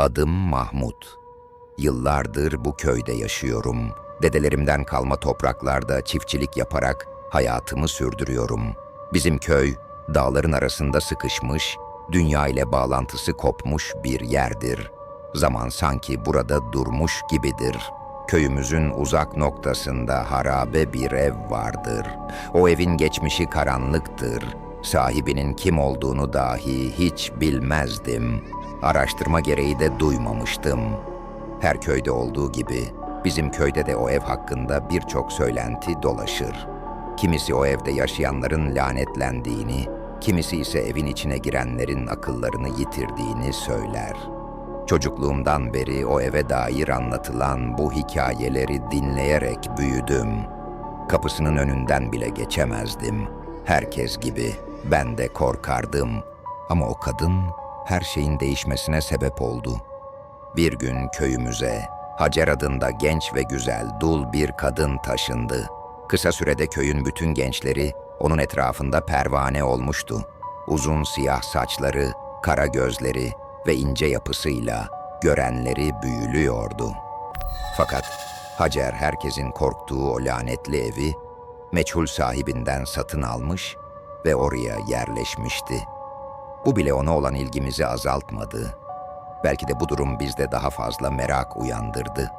Adım Mahmut. Yıllardır bu köyde yaşıyorum. Dedelerimden kalma topraklarda çiftçilik yaparak hayatımı sürdürüyorum. Bizim köy dağların arasında sıkışmış, dünya ile bağlantısı kopmuş bir yerdir. Zaman sanki burada durmuş gibidir. Köyümüzün uzak noktasında harabe bir ev vardır. O evin geçmişi karanlıktır. Sahibinin kim olduğunu dahi hiç bilmezdim. Araştırma gereği de duymamıştım. Her köyde olduğu gibi bizim köyde de o ev hakkında birçok söylenti dolaşır. Kimisi o evde yaşayanların lanetlendiğini, kimisi ise evin içine girenlerin akıllarını yitirdiğini söyler. Çocukluğumdan beri o eve dair anlatılan bu hikayeleri dinleyerek büyüdüm. Kapısının önünden bile geçemezdim. Herkes gibi ben de korkardım. Ama o kadın her şeyin değişmesine sebep oldu. Bir gün köyümüze Hacer adında genç ve güzel dul bir kadın taşındı. Kısa sürede köyün bütün gençleri onun etrafında pervane olmuştu. Uzun siyah saçları, kara gözleri ve ince yapısıyla görenleri büyülüyordu. Fakat Hacer herkesin korktuğu o lanetli evi meçhul sahibinden satın almış ve oraya yerleşmişti. Bu bile ona olan ilgimizi azaltmadı. Belki de bu durum bizde daha fazla merak uyandırdı.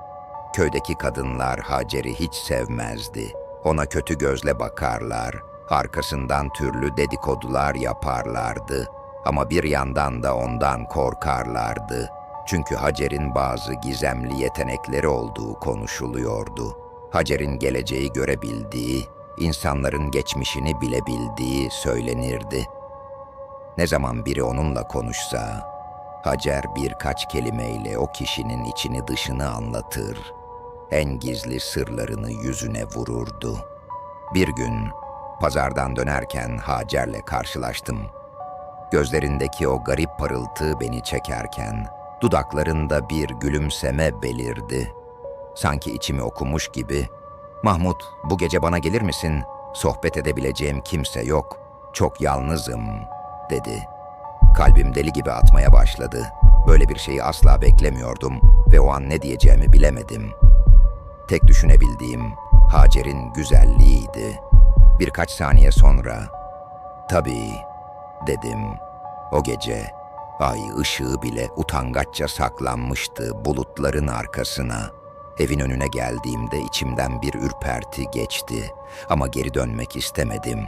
Köydeki kadınlar Hacer'i hiç sevmezdi. Ona kötü gözle bakarlar, arkasından türlü dedikodular yaparlardı. Ama bir yandan da ondan korkarlardı. Çünkü Hacer'in bazı gizemli yetenekleri olduğu konuşuluyordu. Hacer'in geleceği görebildiği, insanların geçmişini bilebildiği söylenirdi. Ne zaman biri onunla konuşsa, Hacer birkaç kelimeyle o kişinin içini dışını anlatır. En gizli sırlarını yüzüne vururdu. Bir gün pazardan dönerken Hacer'le karşılaştım. Gözlerindeki o garip parıltı beni çekerken dudaklarında bir gülümseme belirdi. Sanki içimi okumuş gibi "Mahmut, bu gece bana gelir misin? Sohbet edebileceğim kimse yok. Çok yalnızım." Dedi. Kalbim deli gibi atmaya başladı. Böyle bir şeyi asla beklemiyordum ve o an ne diyeceğimi bilemedim. Tek düşünebildiğim Hacer'in güzelliğiydi. Birkaç saniye sonra, tabii dedim. O gece ay ışığı bile utangaçça saklanmıştı bulutların arkasına. Evin önüne geldiğimde içimden bir ürperti geçti ama geri dönmek istemedim.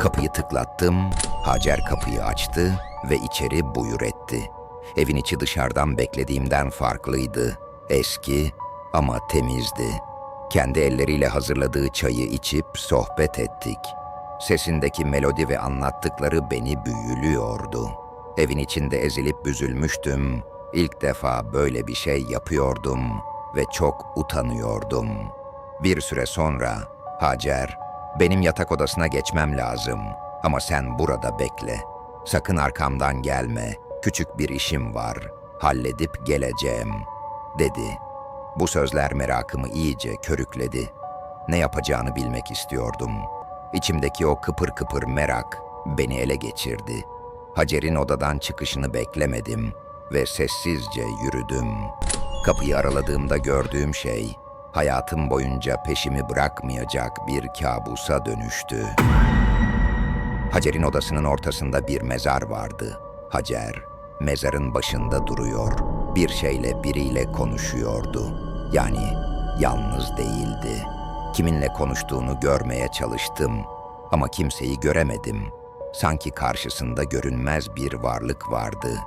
Kapıyı tıklattım, Hacer kapıyı açtı ve içeri buyur etti. Evin içi dışarıdan beklediğimden farklıydı. Eski ama temizdi. Kendi elleriyle hazırladığı çayı içip sohbet ettik. Sesindeki melodi ve anlattıkları beni büyülüyordu. Evin içinde ezilip büzülmüştüm. İlk defa böyle bir şey yapıyordum ve çok utanıyordum. Bir süre sonra Hacer, benim yatak odasına geçmem lazım ama sen burada bekle. Sakın arkamdan gelme, küçük bir işim var, halledip geleceğim, dedi. Bu sözler merakımı iyice körükledi. Ne yapacağını bilmek istiyordum. İçimdeki o kıpır kıpır merak beni ele geçirdi. Hacer'in odadan çıkışını beklemedim ve sessizce yürüdüm. Kapıyı araladığımda gördüğüm şey hayatım boyunca peşimi bırakmayacak bir kabusa dönüştü. Hacer'in odasının ortasında bir mezar vardı. Hacer, mezarın başında duruyor. Bir şeyle biriyle konuşuyordu. Yani yalnız değildi. Kiminle konuştuğunu görmeye çalıştım ama kimseyi göremedim. Sanki karşısında görünmez bir varlık vardı.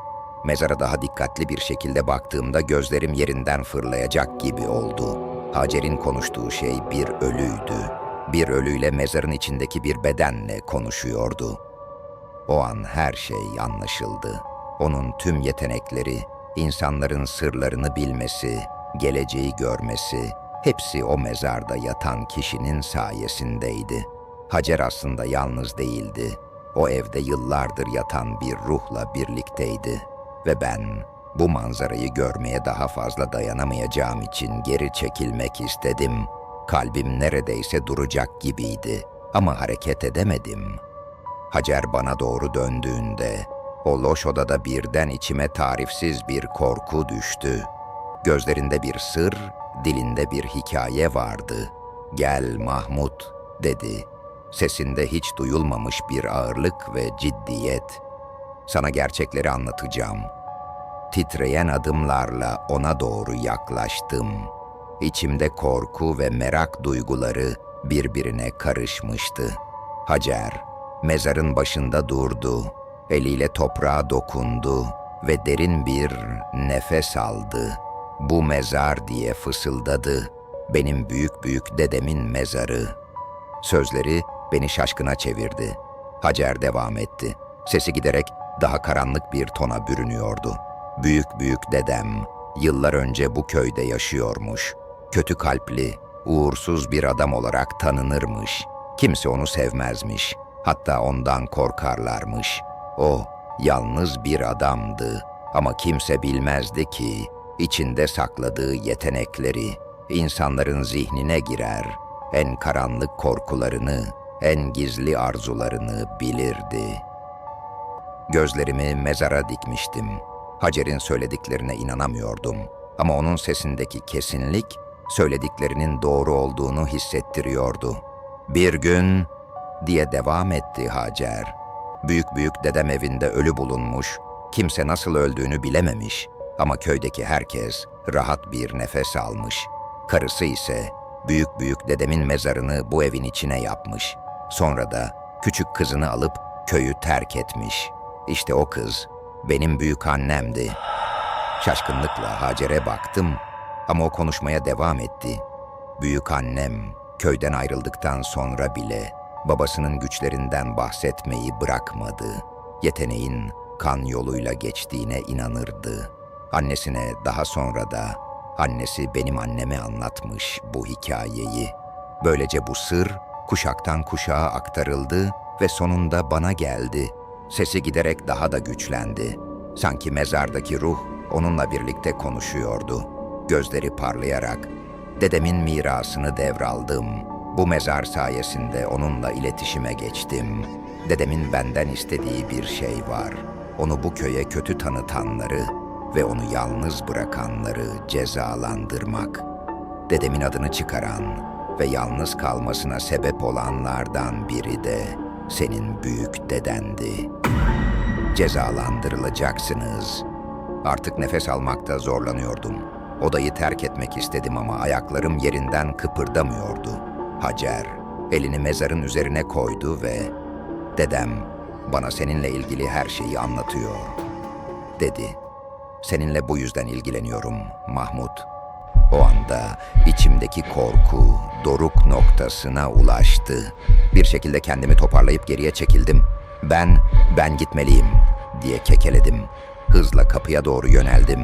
Mezara daha dikkatli bir şekilde baktığımda gözlerim yerinden fırlayacak gibi oldu. Hacer'in konuştuğu şey bir ölüydü. Bir ölüyle mezarın içindeki bir bedenle konuşuyordu. O an her şey anlaşıldı. Onun tüm yetenekleri, insanların sırlarını bilmesi, geleceği görmesi, hepsi o mezarda yatan kişinin sayesindeydi. Hacer aslında yalnız değildi. O evde yıllardır yatan bir ruhla birlikteydi. Ve ben bu manzarayı görmeye daha fazla dayanamayacağım için geri çekilmek istedim. Kalbim neredeyse duracak gibiydi ama hareket edemedim. Hacer bana doğru döndüğünde O loş odada birden içime tarifsiz bir korku düştü. Gözlerinde bir sır, dilinde bir hikaye vardı. Gel Mahmut, dedi. Sesinde hiç duyulmamış bir ağırlık ve ciddiyet. Sana gerçekleri anlatacağım. Titreyen adımlarla ona doğru yaklaştım. İçimde korku ve merak duyguları birbirine karışmıştı. Hacer, mezarın başında durdu. Eliyle toprağa dokundu ve derin bir nefes aldı. Bu mezar diye fısıldadı. Benim büyük büyük dedemin mezarı. Sözleri beni şaşkına çevirdi. Hacer devam etti. Sesi giderek daha karanlık bir tona bürünüyordu. Büyük büyük dedem yıllar önce bu köyde yaşıyormuş. Kötü kalpli, uğursuz bir adam olarak tanınırmış. Kimse onu sevmezmiş. Hatta ondan korkarlarmış. O yalnız bir adamdı ama kimse bilmezdi ki içinde sakladığı yetenekleri insanların zihnine girer. En karanlık korkularını, en gizli arzularını bilirdi. Gözlerimi mezara dikmiştim. Hacer'in söylediklerine inanamıyordum. Ama onun sesindeki kesinlik, söylediklerinin doğru olduğunu hissettiriyordu. Bir gün, diye devam etti Hacer. Büyük büyük dedem evinde ölü bulunmuş, kimse nasıl öldüğünü bilememiş. Ama köydeki herkes rahat bir nefes almış. Karısı ise büyük büyük dedemin mezarını bu evin içine yapmış. Sonra da küçük kızını alıp köyü terk etmiş. İşte o kız benim büyük annemdi. Şaşkınlıkla Hacer'e baktım ama o konuşmaya devam etti. Büyük annem köyden ayrıldıktan sonra bile babasının güçlerinden bahsetmeyi bırakmadı. Yeteneğin kan yoluyla geçtiğine inanırdı. Annesine daha sonra da annesi benim anneme anlatmış bu hikayeyi. Böylece bu sır kuşaktan kuşağa aktarıldı ve sonunda bana geldi. Sesi giderek daha da güçlendi. Sanki mezardaki ruh onunla birlikte konuşuyordu. Gözleri parlayarak dedemin mirasını devraldım. Bu mezar sayesinde onunla iletişime geçtim. Dedemin benden istediği bir şey var. Onu bu köye kötü tanıtanları ve onu yalnız bırakanları cezalandırmak. Dedemin adını çıkaran ve yalnız kalmasına sebep olanlardan biri de senin büyük dedendi. Cezalandırılacaksınız. Artık nefes almakta zorlanıyordum. Odayı terk etmek istedim ama ayaklarım yerinden kıpırdamıyordu. Hacer elini mezarın üzerine koydu ve "Dedem bana seninle ilgili her şeyi anlatıyor." dedi. Seninle bu yüzden ilgileniyorum Mahmut. O anda içimdeki korku doruk noktasına ulaştı. Bir şekilde kendimi toparlayıp geriye çekildim. Ben, ben gitmeliyim diye kekeledim. Hızla kapıya doğru yöneldim.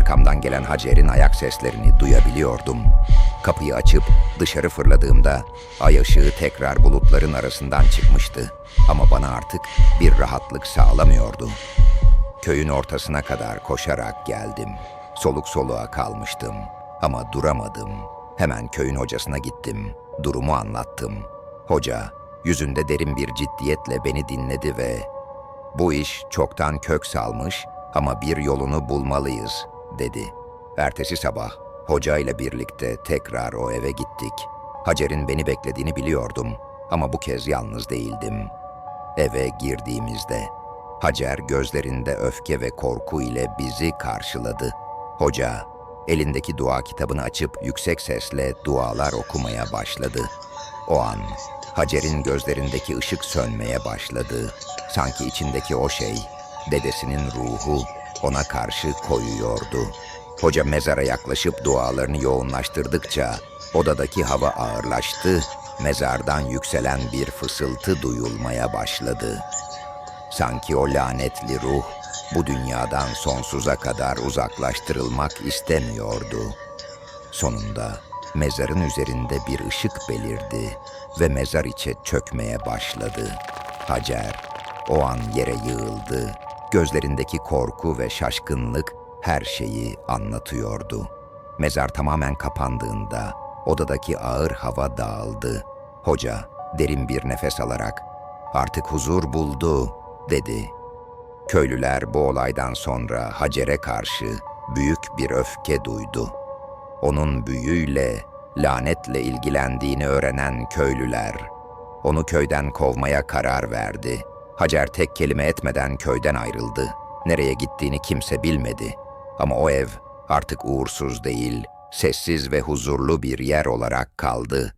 Arkamdan gelen Hacer'in ayak seslerini duyabiliyordum. Kapıyı açıp dışarı fırladığımda ay ışığı tekrar bulutların arasından çıkmıştı. Ama bana artık bir rahatlık sağlamıyordu. Köyün ortasına kadar koşarak geldim. Soluk soluğa kalmıştım ama duramadım. Hemen köyün hocasına gittim. Durumu anlattım. Hoca yüzünde derin bir ciddiyetle beni dinledi ve "Bu iş çoktan kök salmış ama bir yolunu bulmalıyız." Dedi. Ertesi sabah hoca ile birlikte tekrar o eve gittik. Hacer'in beni beklediğini biliyordum ama bu kez yalnız değildim. Eve girdiğimizde Hacer gözlerinde öfke ve korku ile bizi karşıladı. Hoca elindeki dua kitabını açıp yüksek sesle dualar okumaya başladı. O an Hacer'in gözlerindeki ışık sönmeye başladı. Sanki içindeki o şey, dedesinin ruhu ona karşı koyuyordu. Hoca mezara yaklaşıp dualarını yoğunlaştırdıkça odadaki hava ağırlaştı, mezardan yükselen bir fısıltı duyulmaya başladı. Sanki o lanetli ruh bu dünyadan sonsuza kadar uzaklaştırılmak istemiyordu. Sonunda mezarın üzerinde bir ışık belirdi ve mezar içe çökmeye başladı. Hacer o an yere yığıldı. Gözlerindeki korku ve şaşkınlık her şeyi anlatıyordu. Mezar tamamen kapandığında odadaki ağır hava dağıldı. Hoca derin bir nefes alarak artık huzur buldu dedi. Köylüler bu olaydan sonra Hacer'e karşı büyük bir öfke duydu. Onun büyüyle, lanetle ilgilendiğini öğrenen köylüler, onu köyden kovmaya karar verdi. Hacer tek kelime etmeden köyden ayrıldı. Nereye gittiğini kimse bilmedi. Ama o ev artık uğursuz değil, sessiz ve huzurlu bir yer olarak kaldı